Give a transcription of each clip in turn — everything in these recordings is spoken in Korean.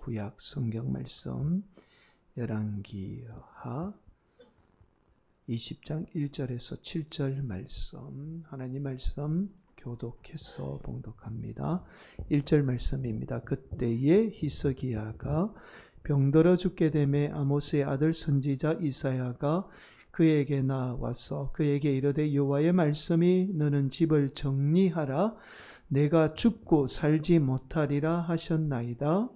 구약 성경 말씀 열왕기하 20장 1절에서 7절 말씀 하나님 말씀 교독해서 봉독합니다. 1절 말씀입니다. 그때에 히스기야가 병들어 죽게 되매 아모스의 아들 선지자 이사야가 그에게 나와서 그에게 이르되 여호와의 말씀이 너는 집을 정리하라 내가 죽고 살지 못하리라 하셨나이다.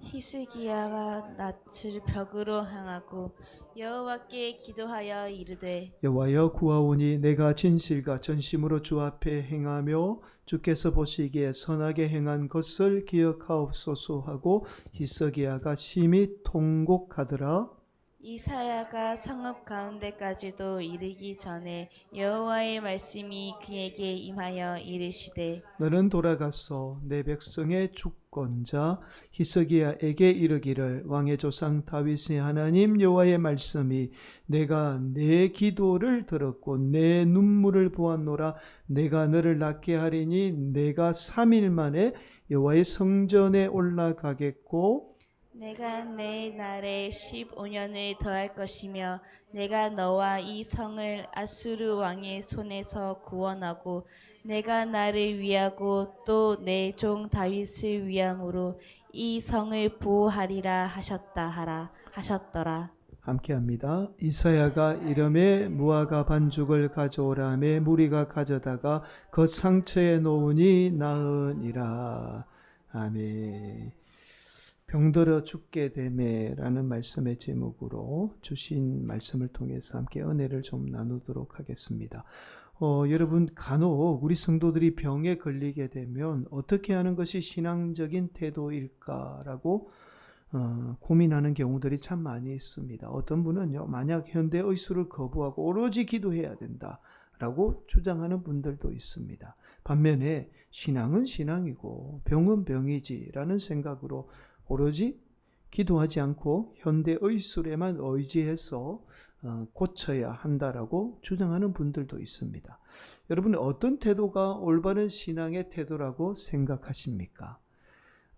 히스기야가 낯을 벽으로 향하고 여호와께 기도하여 이르되 여호와여 구하오니 내가 진실과 전심으로 주 앞에 행하며 주께서 보시기에 선하게 행한 것을 기억하옵소서 하고 히스기야가 심히 통곡하더라. 이사야가 성읍 가운데까지도 이르기 전에 여호와의 말씀이 그에게 임하여 이르시되 너는 돌아가서 내 백성의 주권자 히스기야에게 이르기를 왕의 조상 다윗의 하나님 여호와의 말씀이 내가 내 기도를 들었고 내 눈물을 보았노라. 내가 너를 낫게 하리니 내가 3일 만에 여호와의 성전에 올라가겠고 내가 내 날에 15년을 더할 것이며 내가 너와 이 성을 아수르 왕의 손에서 구원하고 내가 나를 위하고 또 내 종 다윗을 위함으로 이 성을 보호하리라 하셨다 하라 하셨더라 함께합니다. 이사야가 이름에 무화과 반죽을 가져오라매 무리가 가져다가 그 상처에 놓으니 나으니라. 아멘. 병들어 죽게 되매라는 말씀의 제목으로 주신 말씀을 통해서 함께 은혜를 좀 나누도록 하겠습니다. 어, 여러분 간혹 우리 성도들이 병에 걸리게 되면 어떻게 하는 것이 신앙적인 태도일까라고 어, 고민하는 경우들이 참 많이 있습니다. 어떤 분은요, 만약 현대 의술을 거부하고 오로지 기도해야 된다 라고 주장하는 분들도 있습니다. 반면에 신앙은 신앙이고 병은 병이지라는 생각으로 오로지 기도하지 않고 현대 의술에만 의지해서 어, 고쳐야 한다라고 주장하는 분들도 있습니다. 여러분 어떤 태도가 올바른 신앙의 태도라고 생각하십니까?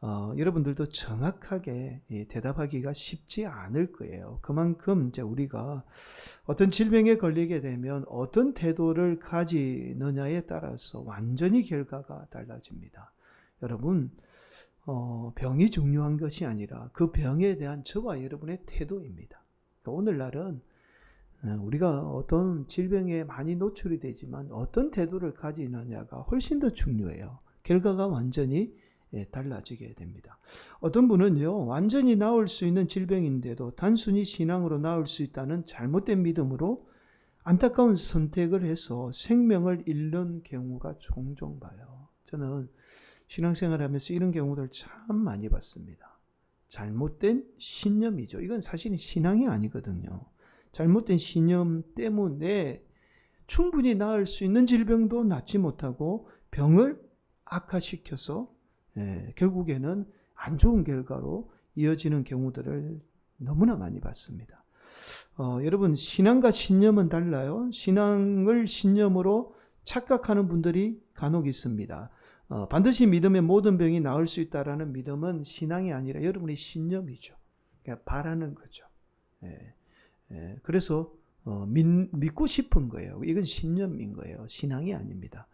어, 여러분들도 정확하게 예, 대답하기가 쉽지 않을 거예요. 그만큼 이제 우리가 어떤 질병에 걸리게 되면 어떤 태도를 가지느냐에 따라서 완전히 결과가 달라집니다. 여러분, 어, 병이 중요한 것이 아니라 그 병에 대한 저와 여러분의 태도입니다. 그러니까 오늘날은 어, 우리가 어떤 질병에 많이 노출이 되지만 어떤 태도를 가지느냐가 훨씬 더 중요해요. 결과가 완전히 예, 달라지게 됩니다. 어떤 분은요, 완전히 나을 수 있는 질병인데도 단순히 신앙으로 나을 수 있다는 잘못된 믿음으로 안타까운 선택을 해서 생명을 잃는 경우가 종종 봐요. 저는 신앙생활 하면서 이런 경우들 참 많이 봤습니다. 잘못된 신념이죠. 이건 사실은 신앙이 아니거든요. 잘못된 신념 때문에 충분히 나을 수 있는 질병도 낫지 못하고 병을 악화시켜서 예, 결국에는 안 좋은 결과로 이어지는 경우들을 너무나 많이 봤습니다. 어, 여러분 신앙과 신념은 달라요. 신앙을 신념으로 착각하는 분들이 간혹 있습니다. 어, 반드시 믿음의 모든 병이 나을 수 있다라는 믿음은 신앙이 아니라 여러분의 신념이죠. 그러니까 바라는 거죠. 예, 예, 그래서 어, 믿, 믿고 싶은 거예요. 이건 신념인 거예요. 신앙이 아닙니다.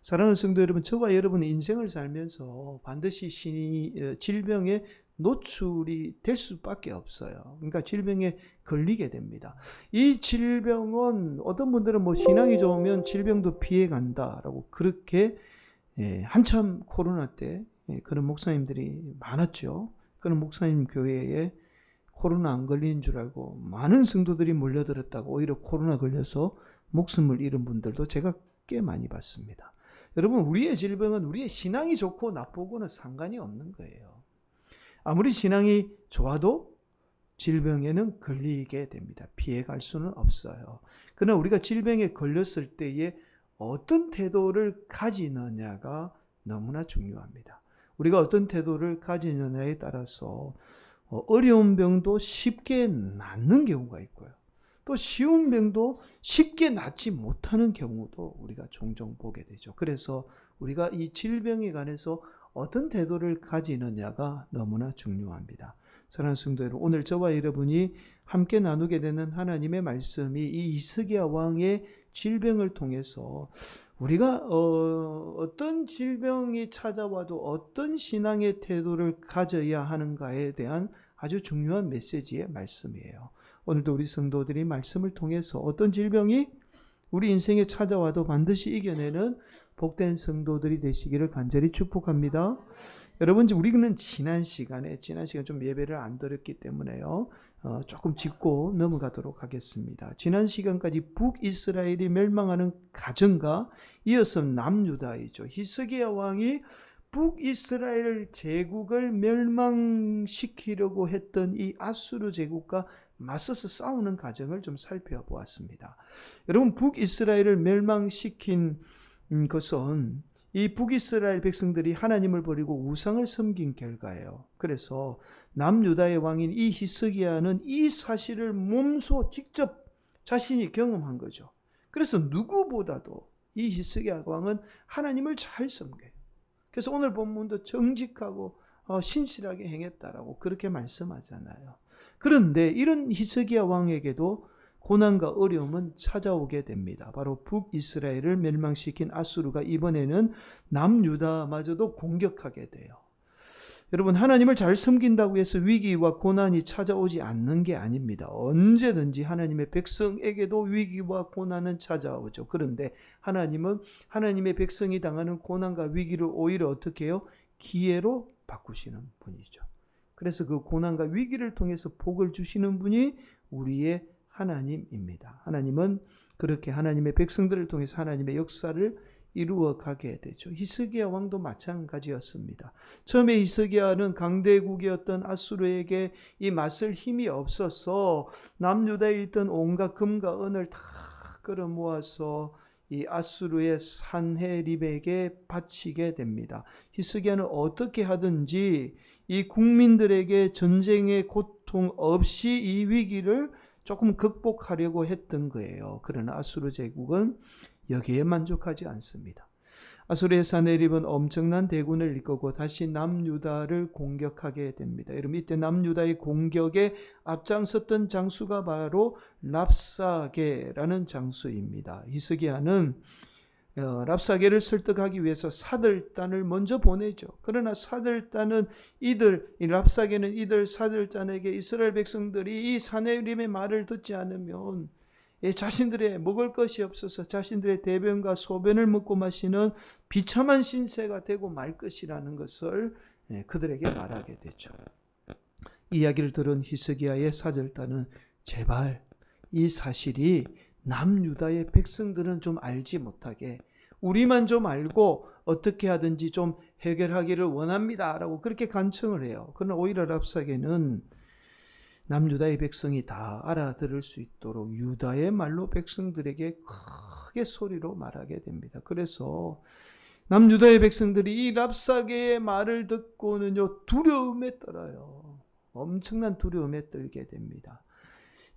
사랑하는 성도 여러분, 저와 여러분의 인생을 살면서 반드시 신, 어, 질병에 노출이 될 수밖에 없어요. 그러니까 질병에 걸리게 됩니다. 이 질병은 어떤 분들은 뭐 신앙이 좋으면 질병도 피해 간다라고 그렇게 예, 한참 코로나 때 예, 그런 목사님들이 많았죠. 그런 목사님 교회에 코로나 안 걸리는 줄 알고 많은 성도들이 몰려들었다고 오히려 코로나 걸려서 목숨을 잃은 분들도 제가 꽤 많이 봤습니다. 여러분, 우리의 질병은 우리의 신앙이 좋고 나쁘고는 상관이 없는 거예요. 아무리 신앙이 좋아도 질병에는 걸리게 됩니다. 피해갈 수는 없어요. 그러나 우리가 질병에 걸렸을 때에 어떤 태도를 가지느냐가 너무나 중요합니다. 우리가 어떤 태도를 가지느냐에 따라서 어, 어려운 병도 쉽게 낫는 경우가 있고요. 또 쉬운 병도 쉽게 낫지 못하는 경우도 우리가 종종 보게 되죠. 그래서 우리가 이 질병에 관해서 어떤 태도를 가지느냐가 너무나 중요합니다. 사랑하는 성도 여러분, 오늘 저와 여러분이 함께 나누게 되는 하나님의 말씀이 이 이스기야 왕의 질병을 통해서 우리가 어, 떤 질병이 찾아와도 어떤 신앙의 태도를 가져야 하는가에 대한 아주 중요한 메시지의 말씀이에요. 오늘도 우리 성도들이 말씀을 통해서 어떤 질병이 우리 인생에 찾아와도 반드시 이겨내는 복된 성도들이 되시기를 간절히 축복합니다. 여러분, 우리는 지난 시간에, 지난 시간 좀 예배를 안 드렸기 때문에요. 어, 조금 짚고 넘어가도록 하겠습니다. 지난 시간까지 북이스라엘이 멸망하는 가정과 이어서 남유다이죠. 히스기야 왕이 북이스라엘 제국을 멸망시키려고 했던 이 아수르 제국과 맞서서 싸우는 과정을 좀 살펴보았습니다. 여러분 북이스라엘을 멸망시킨 음, 것은 이 북이스라엘 백성들이 하나님을 버리고 우상을 섬긴 결과예요. 그래서 남유다의 왕인 이 히스기야는 이 사실을 몸소 직접 자신이 경험한 거죠. 그래서 누구보다도 이 히스기야 왕은 하나님을 잘 섬겨요. 그래서 오늘 본문도 정직하고 어, 신실하게 행했다라고 그렇게 말씀하잖아요. 그런데 이런 히스기야 왕에게도 고난과 어려움은 찾아오게 됩니다. 바로 북이스라엘을 멸망시킨 아수르가 이번에는 남유다마저도 공격하게 돼요. 여러분 하나님을 잘 섬긴다고 해서 위기와 고난이 찾아오지 않는 게 아닙니다. 언제든지 하나님의 백성에게도 위기와 고난은 찾아오죠. 그런데 하나님은 하나님의 백성이 당하는 고난과 위기를 오히려 어떻게 해요? 기회로 바꾸시는 분이죠. 그래서 그 고난과 위기를 통해서 복을 주시는 분이 우리의 하나님입니다. 하나님은 그렇게 하나님의 백성들을 통해서 하나님의 역사를 이루어 가게 되죠. 히스기야 왕도 마찬가지였습니다. 처음에 히스기야는 강대국이었던 아수르에게 이 맞설 힘이 없어서 남유다에 있던 온갖 금과 은을 다 끌어모아서 이 아수르의 산헤립에게 바치게 됩니다. 히스기야는 어떻게 하든지 이 국민들에게 전쟁의 고통 없이 이 위기를 조금 극복하려고 했던 거예요. 그러나 아수르 제국은 여기에 만족하지 않습니다. 아수르의 사네립은 엄청난 대군을 이끌고 다시 남유다를 공격하게 됩니다. 여러분 이때 남유다의 공격에 앞장섰던 장수가 바로 랍사게라는 장수입니다. 히스기야는 어, 랍사게를 설득하기 위해서 사들단을 먼저 보내죠. 그러나 사들단은 이들, 이 랍사게는 이들 사들단에게 이스라엘 백성들이 이 사네림의 말을 듣지 않으면 예, 자신들의 먹을 것이 없어서 자신들의 대변과 소변을 먹고 마시는 비참한 신세가 되고 말 것이라는 것을 예, 그들에게 말하게 되죠. 이야기를 들은 히스기야의 사절단은 제발 이 사실이 남유다의 백성들은 좀 알지 못하게 우리만 좀 알고 어떻게 하든지 좀 해결하기를 원합니다 라고 그렇게 간청을 해요. 그러나 오히려 랍사게는 남유다의 백성이 다 알아들을 수 있도록 유다의 말로 백성들에게 크게 소리로 말하게 됩니다. 그래서 남유다의 백성들이 이 랍사게의 말을 듣고는요 두려움에 떨어요. 엄청난 두려움에 떨게 됩니다.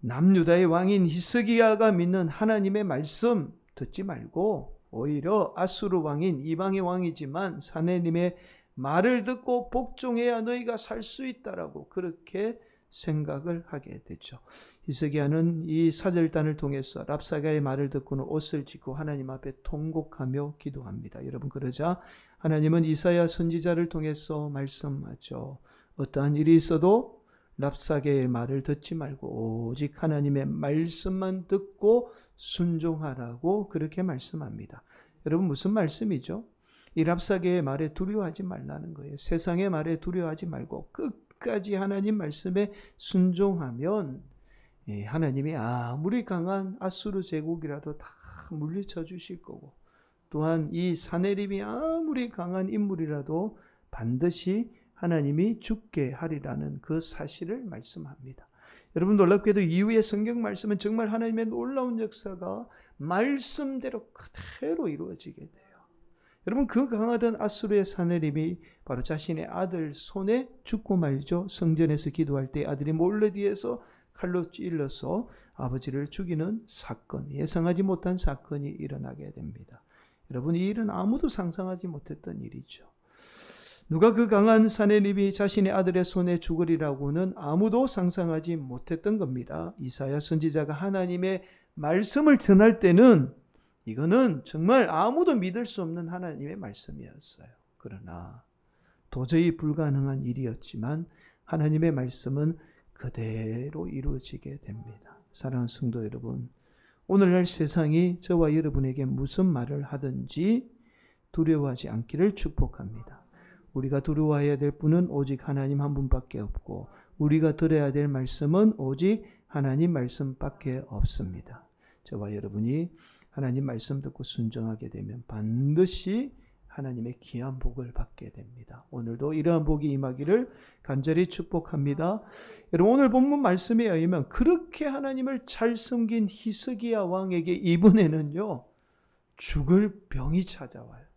남유다의 왕인 히스기야가 믿는 하나님의 말씀 듣지 말고 오히려 아수르 왕인 이방의 왕이지만 사내님의 말을 듣고 복종해야 너희가 살 수 있다라고 그렇게 생각을 하게 되죠. 히스기야는 이 사절단을 통해서 랍사가의 말을 듣고는 옷을 찢고 하나님 앞에 통곡하며 기도합니다. 여러분 그러자 하나님은 이사야 선지자를 통해서 말씀하죠. 어떠한 일이 있어도 랍사게의 말을 듣지 말고 오직 하나님의 말씀만 듣고 순종하라고 그렇게 말씀합니다. 여러분 무슨 말씀이죠? 이 랍사게의 말에 두려워하지 말라는 거예요. 세상의 말에 두려워하지 말고 끝까지 하나님 말씀에 순종하면 예, 하나님이 아무리 강한 아수르 제국이라도 다 물리쳐 주실 거고 또한 이 사내림이 아무리 강한 인물이라도 반드시 하나님이 죽게 하리라는 그 사실을 말씀합니다. 여러분 놀랍게도 이후의 성경 말씀은 정말 하나님의 놀라운 역사가 말씀대로 그대로 이루어지게 돼요. 여러분 그 강하던 아수르의 사내림이 바로 자신의 아들 손에 죽고 말죠. 성전에서 기도할 때 아들이 몰래 뒤에서 칼로 찔러서 아버지를 죽이는 사건, 예상하지 못한 사건이 일어나게 됩니다. 여러분 이 일은 아무도 상상하지 못했던 일이죠. 누가 그 강한 사내립이 자신의 아들의 손에 죽으리라고는 아무도 상상하지 못했던 겁니다. 이사야 선지자가 하나님의 말씀을 전할 때는 이거는 정말 아무도 믿을 수 없는 하나님의 말씀이었어요. 그러나 도저히 불가능한 일이었지만 하나님의 말씀은 그대로 이루어지게 됩니다. 사랑하는 성도 여러분, 오늘날 세상이 저와 여러분에게 무슨 말을 하든지 두려워하지 않기를 축복합니다. 우리가 두려워해야 될 분은 오직 하나님 한 분밖에 없고 우리가 들어야 될 말씀은 오직 하나님 말씀밖에 없습니다. 저와 여러분이 하나님 말씀 듣고 순종하게 되면 반드시 하나님의 귀한 복을 받게 됩니다. 오늘도 이러한 복이 임하기를 간절히 축복합니다. 여러분 오늘 본문 말씀에 의하면 그렇게 하나님을 잘 섬긴 히스기야 왕에게 이번에는요 죽을 병이 찾아와요.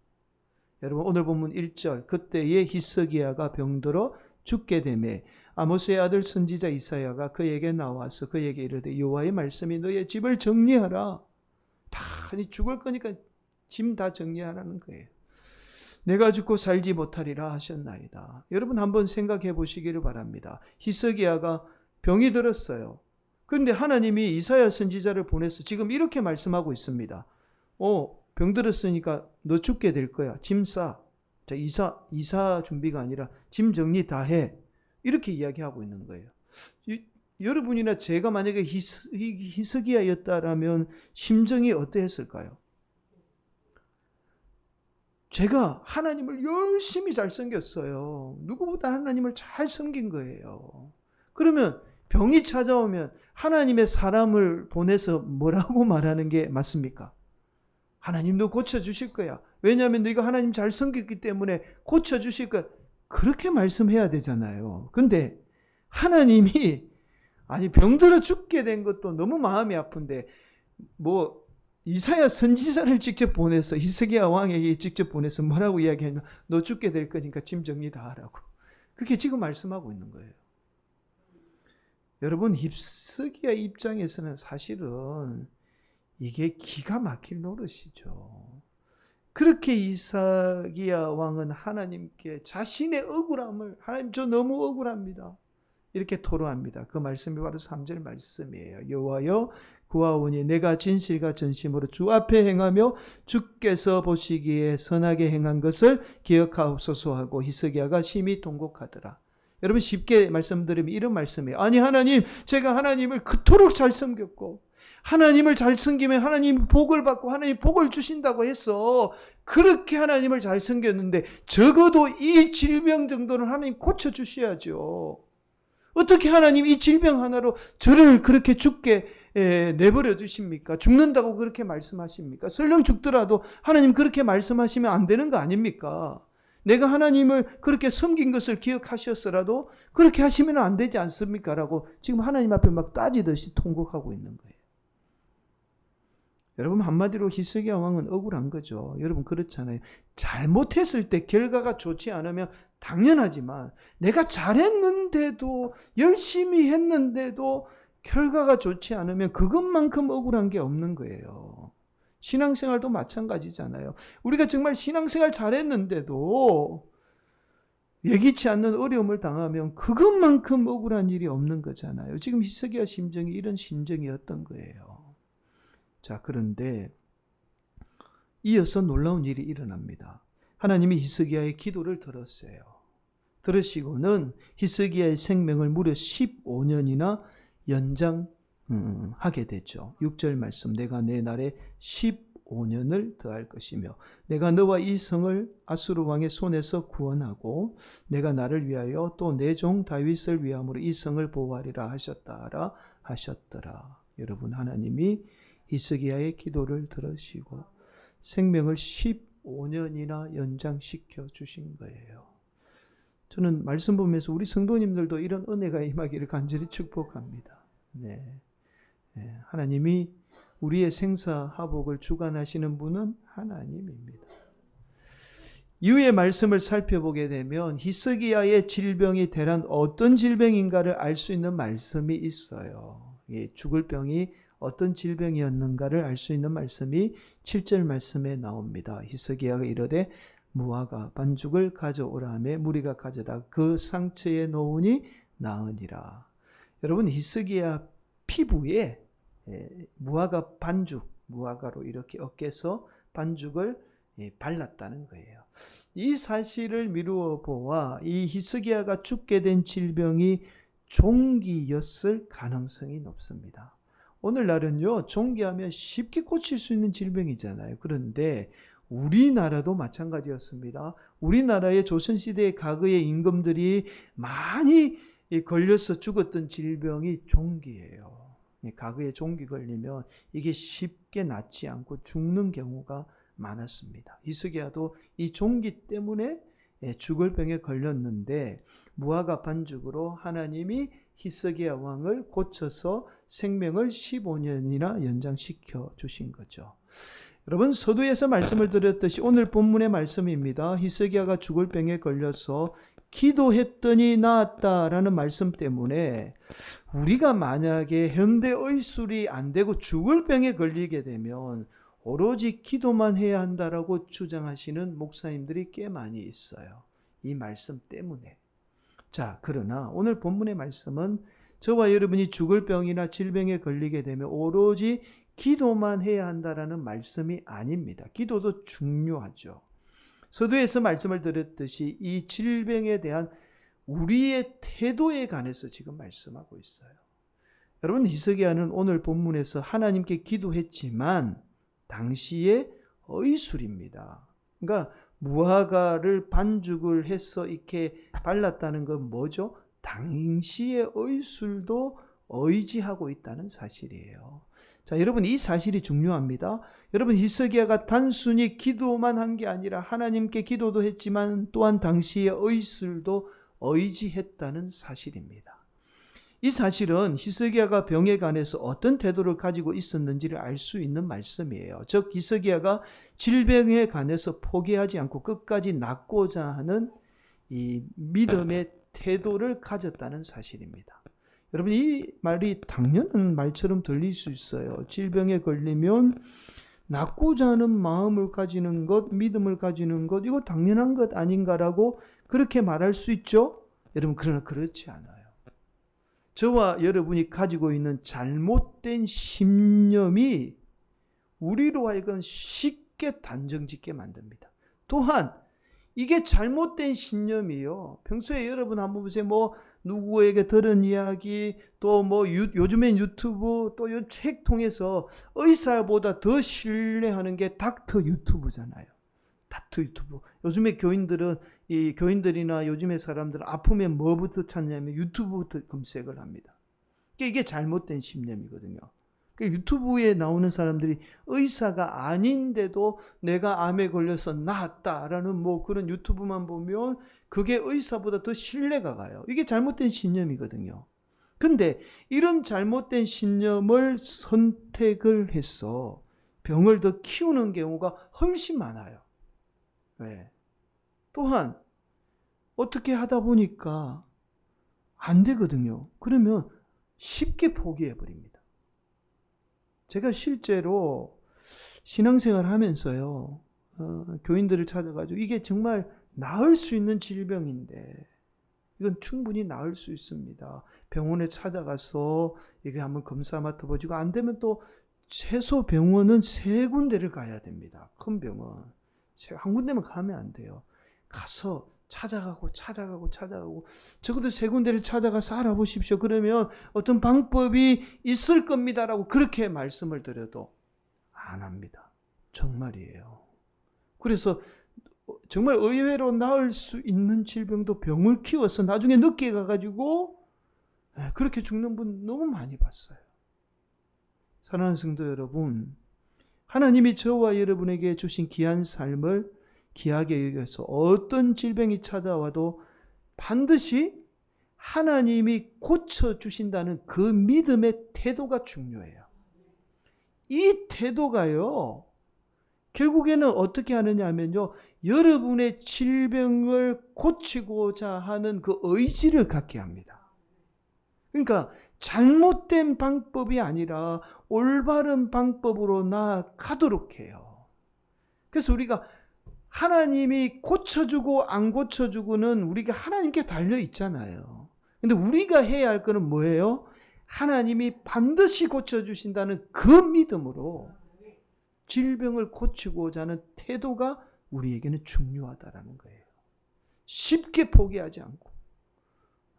여러분 오늘 본문 1절 그때에 히스기야가 병들어 죽게 되매 아모스의 아들 선지자 이사야가 그에게 나와서 그에게 이르되 여호와의 말씀이 너의 집을 정리하라. 다 죽을 거니까 짐 다 정리하라는 거예요. 내가 죽고 살지 못하리라 하셨나이다. 여러분 한번 생각해 보시기를 바랍니다. 히스기야가 병이 들었어요. 그런데 하나님이 이사야 선지자를 보내서 지금 이렇게 말씀하고 있습니다. 어, 병 들었으니까 너 죽게 될 거야. 짐 싸. 자, 이사 이사 준비가 아니라 짐 정리 다 해. 이렇게 이야기하고 있는 거예요. 이, 여러분이나 제가 만약에 히스, 히스기야였다라면 심정이 어떠했을까요? 제가 하나님을 열심히 잘 섬겼어요. 누구보다 하나님을 잘 섬긴 거예요. 그러면 병이 찾아오면 하나님의 사람을 보내서 뭐라고 말하는 게 맞습니까? 하나님도 고쳐주실 거야. 왜냐하면 네가 하나님 잘 섬겼기 때문에 고쳐주실 거야. 그렇게 말씀해야 되잖아요. 근데 하나님이 아니 병들어 죽게 된 것도 너무 마음이 아픈데 뭐 이사야 선지자를 직접 보내서 히스기야 왕에게 직접 보내서 뭐라고 이야기하냐 너 죽게 될 거니까 짐 정리 다 하라고 그게 지금 말씀하고 있는 거예요. 여러분 히스기야 입장에서는 사실은 이게 기가 막힐 노릇이죠. 그렇게 이사기야 왕은 하나님께 자신의 억울함을 하나님 저 너무 억울합니다. 이렇게 토로합니다. 그 말씀이 바로 3절 말씀이에요. 여호와여 구하오니 내가 진실과 전심으로 주 앞에 행하며 주께서 보시기에 선하게 행한 것을 기억하옵소서 하고 히스기야가 심히 통곡하더라. 여러분 쉽게 말씀드리면 이런 말씀이에요. 아니 하나님 제가 하나님을 그토록 잘 섬겼고 하나님을 잘 섬기면 하나님 복을 받고 하나님 복을 주신다고 해서 그렇게 하나님을 잘 섬겼는데 적어도 이 질병 정도는 하나님 고쳐 주셔야죠. 어떻게 하나님 이 질병 하나로 저를 그렇게 죽게 에, 내버려 두십니까? 죽는다고 그렇게 말씀하십니까? 설령 죽더라도 하나님 그렇게 말씀하시면 안 되는 거 아닙니까? 내가 하나님을 그렇게 섬긴 것을 기억하셨더라도 그렇게 하시면 안 되지 않습니까? 라고 지금 하나님 앞에 막 따지듯이 통곡하고 있는 거예요. 여러분 한마디로 히스기야 왕은 억울한 거죠. 여러분 그렇잖아요. 잘못했을 때 결과가 좋지 않으면 당연하지만 내가 잘했는데도 열심히 했는데도 결과가 좋지 않으면 그것만큼 억울한 게 없는 거예요. 신앙생활도 마찬가지잖아요. 우리가 정말 신앙생활 잘했는데도 예기치 않는 어려움을 당하면 그것만큼 억울한 일이 없는 거잖아요. 지금 히스기야 심정이 이런 심정이었던 거예요. 자, 그런데 이어서 놀라운 일이 일어납니다. 하나님이 히스기야의 기도를 들었어요. 들으시고는 히스기야의 생명을 무려 15년이나 연장하게 되죠. 6절 말씀 내가 내 날에 15년을 더할 것이며 내가 너와 이 성을 아수르 왕의 손에서 구원하고 내가 나를 위하여 또 내 종 다윗을 위함으로 이 성을 보호하리라 하셨다라 하셨더라. 여러분 하나님이 히스기야의 기도를 들으시고 생명을 15년이나 연장시켜 주신 거예요. 저는 말씀 보면서 우리 성도님들도 이런 은혜가 임하기를 간절히 축복합니다. 네. 네. 하나님이 우리의 생사 하복을 주관하시는 분은 하나님입니다. 이후의 말씀을 살펴보게 되면 히스기야의 질병이 대란 어떤 질병인가를 알 수 있는 말씀이 있어요. 예, 죽을 병이 어떤 질병이었는가를 알 수 있는 말씀이 7절 말씀에 나옵니다. 히스기야가 이르되 무화과 반죽을 가져오라 하매 무리가 가져다 그 상처에 놓으니 나으니라. 여러분 히스기야 피부에 예, 무화과 반죽, 무화과로 이렇게 어깨서 반죽을 예, 발랐다는 거예요. 이 사실을 미루어 보아 이 히스기야가 죽게 된 질병이 종기였을 가능성이 높습니다. 오늘날은요, 종기하면 쉽게 고칠 수 있는 질병이잖아요. 그런데 우리나라도 마찬가지였습니다. 우리나라의 조선시대의 과거의 임금들이 많이 이 걸려서 죽었던 질병이 종기예요. 이 과거에 종기 걸리면 이게 쉽게 낫지 않고 죽는 경우가 많았습니다. 이스기야도 이 종기 때문에 예, 죽을 병에 걸렸는데 무화과 반죽으로 하나님이 히스기야 왕을 고쳐서 생명을 15년이나 연장시켜 주신 거죠. 여러분 서두에서 말씀을 드렸듯이 오늘 본문의 말씀입니다. 히스기야가 죽을 병에 걸려서 기도했더니 나았다라는 말씀 때문에 우리가 만약에 현대 의술이 안 되고 죽을 병에 걸리게 되면 오로지 기도만 해야 한다라고 주장하시는 목사님들이 꽤 많이 있어요. 이 말씀 때문에. 자, 그러나 오늘 본문의 말씀은 저와 여러분이 죽을 병이나 질병에 걸리게 되면 오로지 기도만 해야 한다라는 말씀이 아닙니다. 기도도 중요하죠. 서두에서 말씀을 드렸듯이 이 질병에 대한 우리의 태도에 관해서 지금 말씀하고 있어요. 여러분 히스기야는 오늘 본문에서 하나님께 기도했지만 당시의 의술입니다. 그러니까 무화과를 반죽을 해서 이렇게 발랐다는 건 뭐죠? 당시의 의술도 의지하고 있다는 사실이에요. 자, 여러분 이 사실이 중요합니다. 여러분 히스기야가 단순히 기도만 한 게 아니라 하나님께 기도도 했지만 또한 당시의 의술도 의지했다는 사실입니다. 이 사실은 히스기야가 병에 관해서 어떤 태도를 가지고 있었는지를 알 수 있는 말씀이에요. 즉 히스기야가 질병에 관해서 포기하지 않고 끝까지 낫고자 하는 이 믿음의 태도를 가졌다는 사실입니다. 여러분 이 말이 당연한 말처럼 들릴 수 있어요. 질병에 걸리면 낫고자 하는 마음을 가지는 것, 믿음을 가지는 것, 이거 당연한 것 아닌가라고 그렇게 말할 수 있죠? 여러분, 그러나 그렇지 않아요. 저와 여러분이 가지고 있는 잘못된 신념이 우리로 하여금 쉽게 단정 짓게 만듭니다. 또한 이게 잘못된 신념이요. 평소에 여러분 한번 보세요. 뭐 누구에게 들은 이야기 또 뭐 요즘엔 유튜브 또 요 책 통해서 의사보다 더 신뢰하는 게 닥터 유튜브잖아요. 닥터 유튜브. 요즘에 교인들은 이 교인들이나 요즘의 사람들은 아프면 뭐부터 찾냐면 유튜브부터 검색을 합니다. 이게 잘못된 신념이거든요. 그러니까 유튜브에 나오는 사람들이 의사가 아닌데도 내가 암에 걸려서 나았다라는 뭐 그런 유튜브만 보면 그게 의사보다 더 신뢰가 가요. 이게 잘못된 신념이거든요. 근데 이런 잘못된 신념을 선택을 해서 병을 더 키우는 경우가 훨씬 많아요. 왜? 또한 어떻게 하다 보니까 안 되거든요. 그러면 쉽게 포기해 버립니다. 제가 실제로 신앙생활 하면서요, 어, 교인들을 찾아가지고 이게 정말 나을 수 있는 질병인데, 이건 충분히 나을 수 있습니다. 병원에 찾아가서 이게 한번 검사 맡아보지고 안 되면 또 최소 병원은 세 군데를 가야 됩니다. 큰 병원. 한 군데만 가면 안 돼요. 가서 찾아가고 찾아가고 찾아가고 적어도 세 군데를 찾아가서 알아보십시오. 그러면 어떤 방법이 있을 겁니다라고 그렇게 말씀을 드려도 안 합니다. 정말이에요. 그래서 정말 의외로 나을 수 있는 질병도 병을 키워서 나중에 늦게 가가지고 그렇게 죽는 분 너무 많이 봤어요. 사랑하는 성도 여러분, 하나님이 저와 여러분에게 주신 귀한 삶을 귀하게 여겨서 어떤 질병이 찾아와도 반드시 하나님이 고쳐주신다는 그 믿음의 태도가 중요해요. 이 태도가요, 결국에는 어떻게 하느냐 하면요, 여러분의 질병을 고치고자 하는 그 의지를 갖게 합니다. 그러니까 잘못된 방법이 아니라 올바른 방법으로 나아가도록 해요. 그래서 우리가 하나님이 고쳐주고 안 고쳐주고는 우리가 하나님께 달려 있잖아요. 근데 우리가 해야 할 거는 뭐예요? 하나님이 반드시 고쳐주신다는 그 믿음으로 질병을 고치고자 하는 태도가 우리에게는 중요하다라는 거예요. 쉽게 포기하지 않고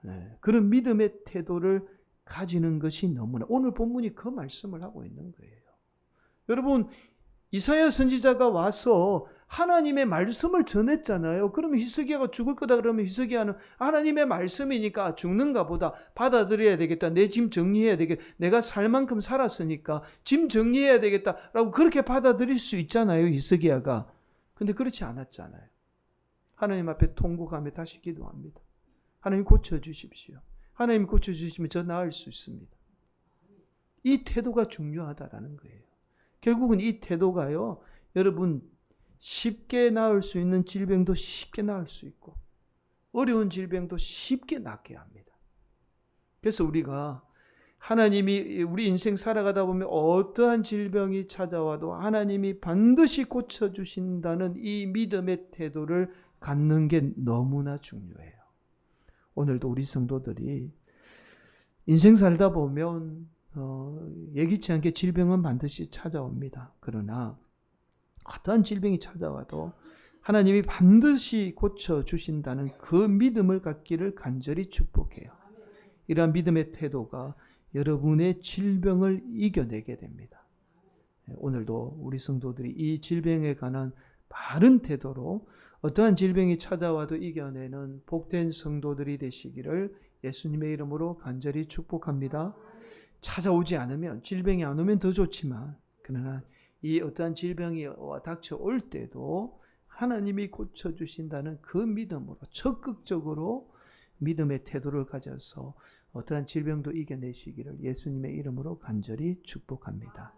네, 그런 믿음의 태도를 가지는 것이 너무나 오늘 본문이 그 말씀을 하고 있는 거예요. 여러분 이사야 선지자가 와서 하나님의 말씀을 전했잖아요. 그러면 히스기야가 죽을 거다 그러면 히스기야는 하나님의 말씀이니까 죽는가 보다 받아들여야 되겠다. 내 짐 정리해야 되겠다. 내가 살 만큼 살았으니까 짐 정리해야 되겠다라고 그렇게 받아들일 수 있잖아요. 히스기야가. 근데 그렇지 않았잖아요. 하나님 앞에 통곡하며 다시 기도합니다. 하나님 고쳐 주십시오. 하나님 고쳐 주시면 저 나을 수 있습니다. 이 태도가 중요하다라는 거예요. 결국은 이 태도가요. 여러분 쉽게 나을 수 있는 질병도 쉽게 나을 수 있고 어려운 질병도 쉽게 낫게 합니다. 그래서 우리가 하나님이 우리 인생 살아가다 보면 어떠한 질병이 찾아와도 하나님이 반드시 고쳐 주신다는 이 믿음의 태도를 갖는 게 너무나 중요해요. 오늘도 우리 성도들이 인생 살다 보면 어, 예기치 않게 질병은 반드시 찾아옵니다. 그러나 어떠한 질병이 찾아와도 하나님이 반드시 고쳐 주신다는 그 믿음을 갖기를 간절히 축복해요. 이러한 믿음의 태도가 여러분의 질병을 이겨내게 됩니다. 네, 오늘도 우리 성도들이 이 질병에 관한 바른 태도로 어떠한 질병이 찾아와도 이겨내는 복된 성도들이 되시기를 예수님의 이름으로 간절히 축복합니다. 찾아오지 않으면 질병이 안 오면 더 좋지만 그러나 이 어떠한 질병이 닥쳐올 때도 하나님이 고쳐주신다는 그 믿음으로 적극적으로 믿음의 태도를 가져서 어떠한 질병도 이겨내시기를 예수님의 이름으로 간절히 축복합니다.